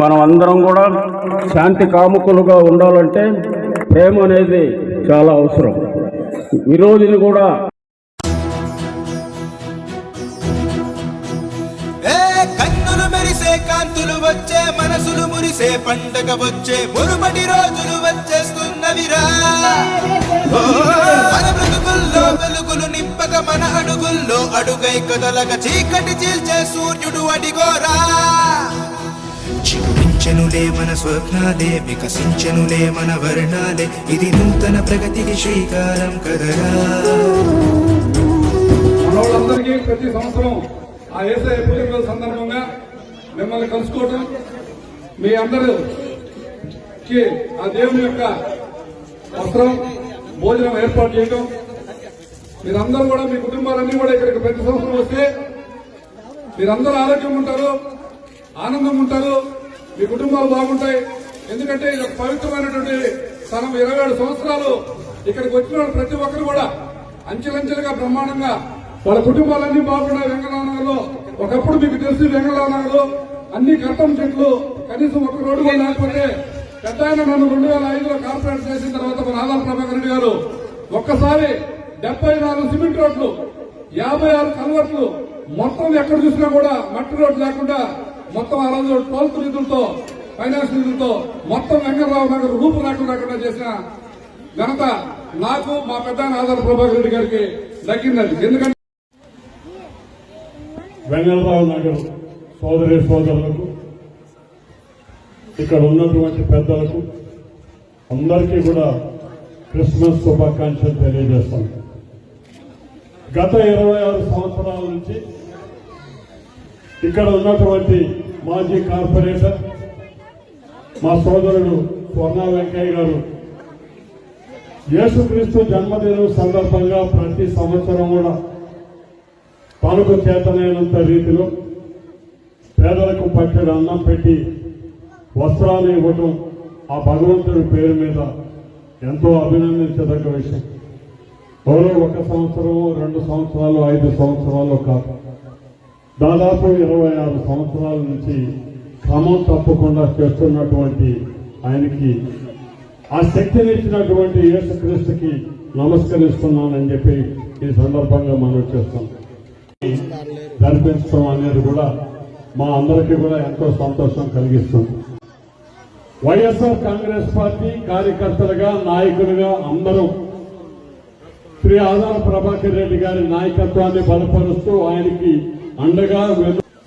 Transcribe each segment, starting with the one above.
మనం అందరం కూడా శాంతి కాముకులుగా ఉండాలంటే ప్రేమ అనేది చాలా అవసరం. విరోధిని కూడా కన్నులు మెరిసే కాంతులు వచ్చే మనసులు మురిసే పండగ వచ్చే మురుమటి రోజులు వచ్చేస్తున్నవిరా. మన బ్రతుకుల్లో వెలుగులు నింపక మన అడుగుల్లో అడుగై కదలక చీకటి చీల్చే సూర్యుడు అడిగోరా. చిగురించనులే మన స్వప్నాలే వికసించనులే మన వర్ణాలే. ఇది నూతన ప్రగతికి శ్రీకారం కదరా. మనోళ్ళందరికీ ప్రతి సంవత్సరం ఆ ఏసఐ పుట్టినరోజు సందర్భంగా మిమ్మల్ని కలుసుకోవటం. మీ అందరికి ఆ దేవుని యొక్క వస్త్రం భోజనం ఏర్పాటు చేయటం. మీరందరూ కూడా మీ కుటుంబాలన్నీ కూడా ఇక్కడికి ప్రతి సంవత్సరం వస్తే మీరందరూ ఆరోగ్యం ఉంటారు. ఆనందం ఉంటారు మీ కుటుంబాలు బాగుంటాయి. ఎందుకంటే ఇది ఒక పవిత్రమైనటువంటి స్థలం ఇరవై ఏడు సంవత్సరాలు ఇక్కడికి వచ్చిన వాళ్ళు ప్రతి ఒక్కరు కూడా అంచెలంచెలుగా బ్రహ్మాండంగా వాళ్ళ కుటుంబాలన్నీ బాగున్నాయి వెంకటరామనగర్లో ఒకప్పుడు మీకు తెలిసి వెంకటరామనగర్లో అన్ని కట్టం చెట్లు కనీసం ఒక రోడ్డు కూడా లేకపోతే పెద్ద ఆయన నన్ను రెండు వేల ఐదులో కార్పొరేట్ చేసిన తర్వాత మన ఆదాల ప్రభాకర్ రెడ్డి గారు ఒక్కసారి డెబ్బై నాలుగు సిమెంట్ రోడ్లు యాభై ఆరు కన్వర్ట్లు మొత్తం ఎక్కడ చూసినా కూడా మట్టి రోడ్డు లేకుండా మొత్తం ఆ రోజు ట్వెల్త్ నిధులతో ఫైనాన్స్ నిధులతో మొత్తం వెంకటరావు నగర్ రూపు లేకుండా చేసిన ఘనత నాకు మా పెద్ద ఆధార ప్రభాకర్ రెడ్డి గారికి దక్కిందండి. ఎందుకంటే వెంగళరావు నగర్ సోదరి సోదరులకు ఇక్కడ ఉన్నటువంటి పెద్దలకు అందరికీ కూడా క్రిస్మస్ శుభాకాంక్షలు తెలియజేస్తాను. గత ఇరవై ఆరు సంవత్సరాల నుంచి ఇక్కడ ఉన్నటువంటి మాజీ కార్పొరేటర్ మా సోదరుడు స్వర్ణ వెంకయ్య గారు. యేసుక్రీస్తు జన్మదినం సందర్భంగా ప్రతి సంవత్సరం కూడా తనకు చేతనైనంత రీతిలో పేదలకు పట్టెడు అన్నం పెట్టి వస్త్రాలు ఇవ్వటం ఆ భగవంతుడి పేరు మీద ఎంతో అభినందించదగ్గ విషయం. ఎవరో ఒక సంవత్సరము రెండు సంవత్సరాలు ఐదు సంవత్సరాలు కాదు. దాదాపు ఇరవై ఆరు సంవత్సరాల నుంచి క్రమం తప్పకుండా చేస్తున్నటువంటి ఆయనకి ఆ శక్తిని ఇచ్చినటువంటి యేసుక్రీస్తుకి నమస్కరిస్తున్నానని చెప్పి ఈ సందర్భంగా మనం చేస్తాం. కనిపించడం అనేది కూడా మా అందరికీ కూడా ఎంతో సంతోషం కలిగిస్తుంది. వైఎస్ఆర్ కాంగ్రెస్ పార్టీ కార్యకర్తలుగా నాయకులుగా అందరూ శ్రీ ఆదాల ప్రభాకర్ రెడ్డి గారి నాయకత్వాన్ని బలపరుస్తూ ఆయనకి అండగా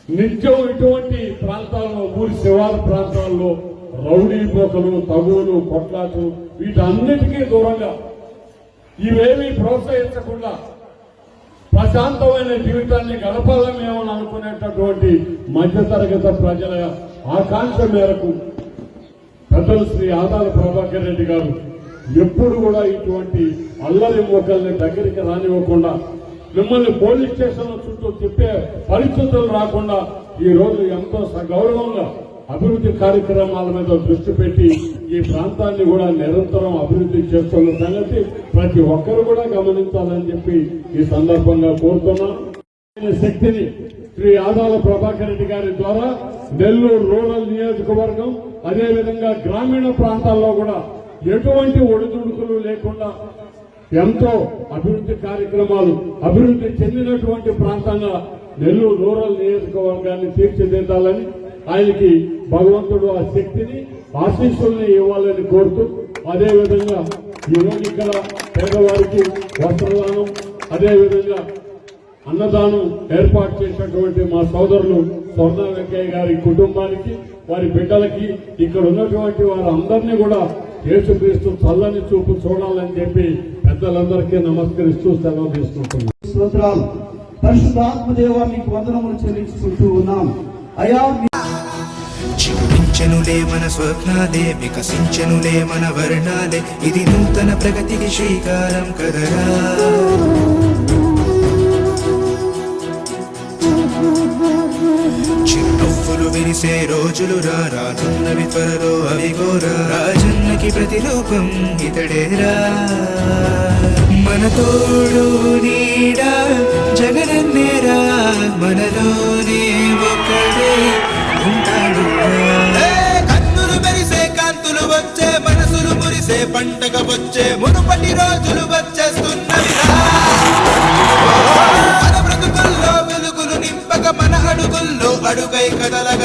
నిత్యం ఇటువంటి ప్రాంతాల్లో ఊరి శివారు ప్రాంతాల్లో రౌడీ పోకలు తగులు కొట్లాట్లు వీటన్నిటికీ దూరంగా ఇవేమీ ప్రోత్సహించకుండా ప్రశాంతమైన జీవితాన్ని గడపాలమేమని అనుకునేటటువంటి మధ్యతరగతి ప్రజల ఆకాంక్ష మేరకు పెద్దలు శ్రీ ఆదాల ప్రభాకర్ రెడ్డి గారు ఎప్పుడు కూడా ఇటువంటి అల్లరి మోకల్ని దగ్గరికి రానివ్వకుండా మిమ్మల్ని పోలీస్ స్టేషన్ చుట్టూ తిప్పే పరిస్థితులు రాకుండా ఈ రోజు ఎంతో సగౌరవంగా అభివృద్ధి కార్యక్రమాల మీద దృష్టి పెట్టి ఈ ప్రాంతాన్ని కూడా నిరంతరం అభివృద్ధి చేస్తున్న సంగతి ప్రతి ఒక్కరు కూడా గమనించాలని చెప్పి ఈ సందర్భంగా కోరుతున్నాం శక్తిని శ్రీ ఆదాల ప్రభాకర్ రెడ్డి గారి ద్వారా నెల్లూరు రూరల్ నియోజకవర్గం అదేవిధంగా గ్రామీణ ప్రాంతాల్లో కూడా ఎటువంటి ఒడిదుడుకులు లేకుండా ఎంతో అభివృద్ధి కార్యక్రమాలు అభివృద్ధి చెందినటువంటి ప్రాంతంగా నెల్లూరు రూరల్ నియోజకవర్గాన్ని తీర్చిదిద్దాలని ఆయనకి భగవంతుడు ఆ శక్తిని ఆశీస్సుల్ని ఇవ్వాలని కోరుతూ అదేవిధంగా ఈరోజు ఇక్కడ పేదవారికి వస్త్రదానం అదేవిధంగా అన్నదానం ఏర్పాటు చేసినటువంటి మా సోదరులు స్వర్ణ వెంకయ్య గారి కుటుంబానికి వారి బిడ్డలకి ఇక్కడ ఉన్నటువంటి వారందరినీ కూడా యేసుక్రీస్తు చల్లని చూపు చూడాలని చెప్పి పెద్దలందరికీ నమస్కరిస్తూ సెలవు తీసుకుంటున్నాను స్తోత్రాలు. పరిశుద్ధాత్మదేవ మీకు వందనములు చెల్లించుకుంటూ ఉన్నాం. అయా చిగురించెనులే మన స్వప్నాలే వికసించెనులే మన వర్ణాలే. ఇది నూతన ప్రగతికి శ్రీకారం కదరా. విరిసే రోజులు రానున్నవి త్వరలో అవి గోరా. రాజన్నకి ప్రతిరూపం ఇతడేరా మన తోడు నీడా జగనన్నేరా మనలోనే ఒక్కడే ఉంటాడు కన్నులు మెరిసే కాంతులు వచ్చే మనసులు మురిసే పంటగ వచ్చే మునుపటి రోజులు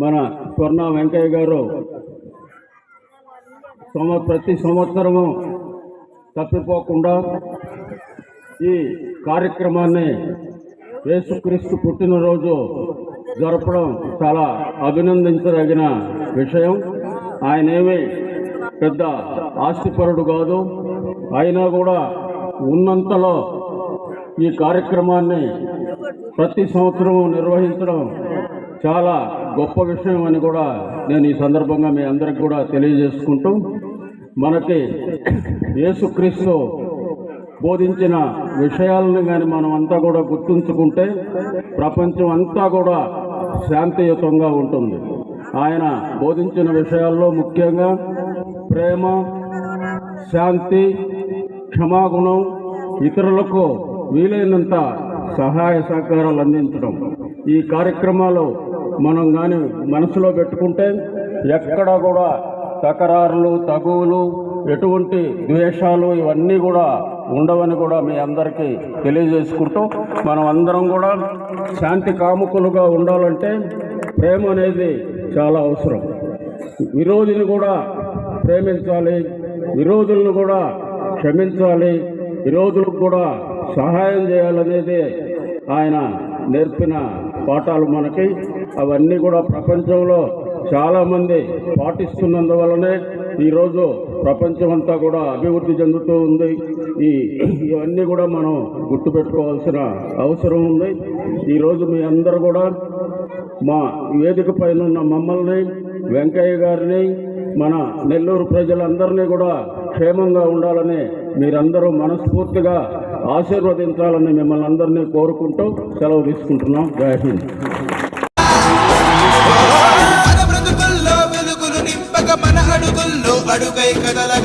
మన స్వర్ణ వెంకయ్య గారు సంవ ప్రతి సంవత్సరము తప్పిపోకుండా ఈ కార్యక్రమాన్ని యేసుక్రీస్తు పుట్టినరోజు జరపడం చాలా అభినందించదగిన విషయం. ఆయనేమి పెద్ద ఆస్తిపరుడు కాదు. అయినా కూడా ఉన్నంతలో ఈ కార్యక్రమాన్ని ప్రతి సంవత్సరం నిర్వహించడం చాలా గొప్ప విషయం అని కూడా నేను ఈ సందర్భంగా మీ అందరికి కూడా తెలియజేసుకుంటూ మనకి యేసుక్రీస్తు బోధించిన విషయాలను కానీ మనం అంతా కూడా గుర్తుంచుకుంటే ప్రపంచం అంతా కూడా శాంతియుతంగా ఉంటుంది. ఆయన బోధించిన విషయాల్లో ముఖ్యంగా ప్రేమ శాంతి క్షమాగుణం ఇతరులకు వీలైనంత సహాయ సహకారాలు అందించడం. ఈ కార్యక్రమాలు మనం కానీ మనసులో పెట్టుకుంటే ఎక్కడ కూడా తకరారులు తగువులు ఎటువంటి ద్వేషాలు ఇవన్నీ కూడా ఉండవని కూడా మీ అందరికీ తెలియజేసుకుంటూ మనం అందరం కూడా శాంతి కాముకులుగా ఉండాలంటే ప్రేమ అనేది చాలా అవసరం. విరోధిని కూడా ప్రేమించాలి విరోధులను కూడా క్షమించాలి విరోధులకు కూడా సహాయం చేయాలనేది ఆయన నేర్పిన పాఠాలు మనకి. అవన్నీ కూడా ప్రపంచంలో చాలామంది పాటిస్తున్నందువలనే ఈరోజు ప్రపంచం అంతా కూడా అభివృద్ధి చెందుతూ ఉంది. ఈ ఇవన్నీ కూడా మనం గుర్తుపెట్టుకోవాల్సిన అవసరం ఉంది. ఈరోజు మీ అందరూ కూడా మా వేదిక పైన ఉన్న మమ్మల్ని వెంకయ్య గారిని మన నెల్లూరు ప్రజలందరినీ కూడా క్షేమంగా ఉండాలని మీరందరూ మనస్ఫూర్తిగా ఆశీర్వదించాలని మిమ్మల్ని అందరినీ కోరుకుంటూ సెలవు తీసుకుంటున్నాం. జై హింద్.